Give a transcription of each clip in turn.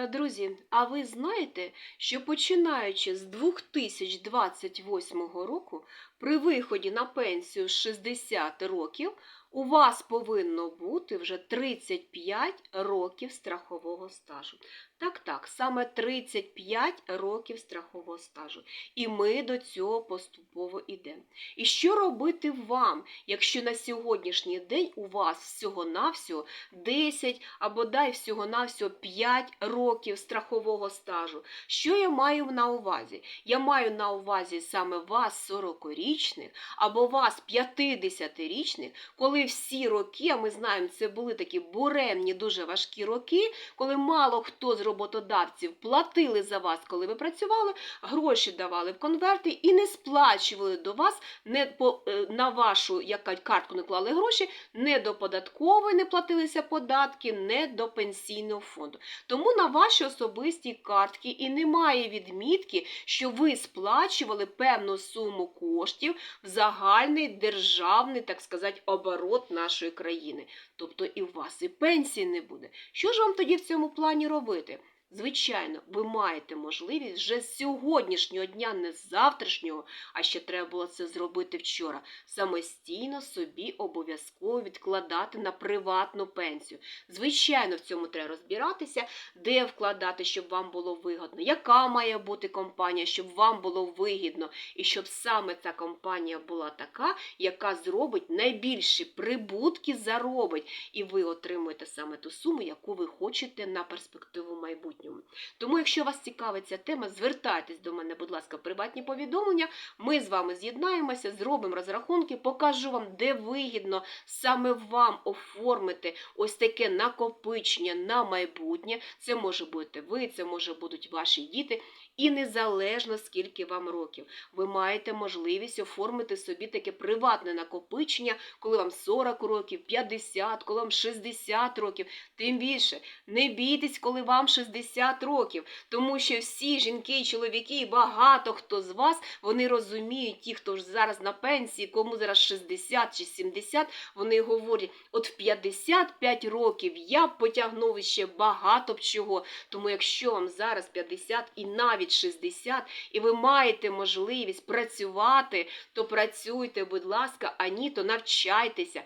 Е, Друзі, а ви знаєте, що починаючи з 2028 року, при виході на пенсію з 60 років, у вас повинно бути вже 35 років страхового стажу. Так, так, саме 35 років страхового стажу. І ми до цього поступово йдемо. І що робити вам, якщо на сьогоднішній день у вас всього-навсього 10 або дай всього-навсього 5 років страхового стажу? Що я маю на увазі? Я маю на увазі саме вас 40-річних або вас 50-річних, коли всі роки, а ми знаємо, це були такі буремні, дуже важкі роки, коли мало хто з роботодавців платили за вас, коли ви працювали, гроші давали в конверти і не сплачували до вас не по, е, на вашу яка, картку не клали гроші, не до податкової не платилися податки, не до пенсійного фонду. Тому на вашій особистій картці і немає відмітки, що ви сплачували певну суму коштів в загальний державний, так сказати, оборот нашої країни. Тобто і у вас і пенсії не буде. Що ж вам тоді в цьому плані робити? Звичайно, ви маєте можливість вже з сьогоднішнього дня, не з завтрашнього, а ще треба було це зробити вчора. Самостійно собі обов'язково відкладати на приватну пенсію. Звичайно, в цьому треба розбиратися, де вкладати, щоб вам було вигідно, яка має бути компанія, щоб вам було вигідно, і щоб саме ця компанія була така, яка зробить найбільші прибутки, заробить, і ви отримуєте саме ту суму, яку ви хочете на перспективу майбутньому. Тому, якщо вас цікавить ця тема, звертайтесь до мене, будь ласка, в приватні повідомлення. Ми з вами з'єднаємося, зробимо розрахунки, покажу вам, де вигідно саме вам оформити ось таке накопичення на майбутнє. Це може бути ви, це може будуть ваші діти. І незалежно скільки вам років, ви маєте можливість оформити собі таке приватне накопичення, коли вам 40 років, 50, коли вам 60 років. Тим більше не бійтесь, коли вам 60 років, тому що всі жінки і чоловіки, і багато хто з вас вони розуміють, ті, хто ж зараз на пенсії, кому зараз 60 чи 70, вони говорять: от в 55 років я б потягнув ще багато б чого. Тому якщо вам зараз 50 і навіть 60, і ви маєте можливість працювати, то працюйте, будь ласка, а ні, то навчайтеся,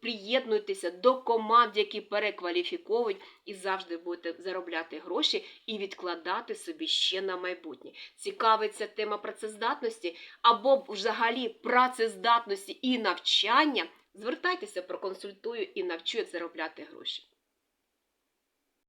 приєднуйтеся до команд, які перекваліфіковують, і завжди будете заробляти гроші і відкладати собі ще на майбутнє. Цікавиться тема працездатності або взагалі працездатності і навчання. Звертайтеся, проконсультую і навчу, як заробляти гроші.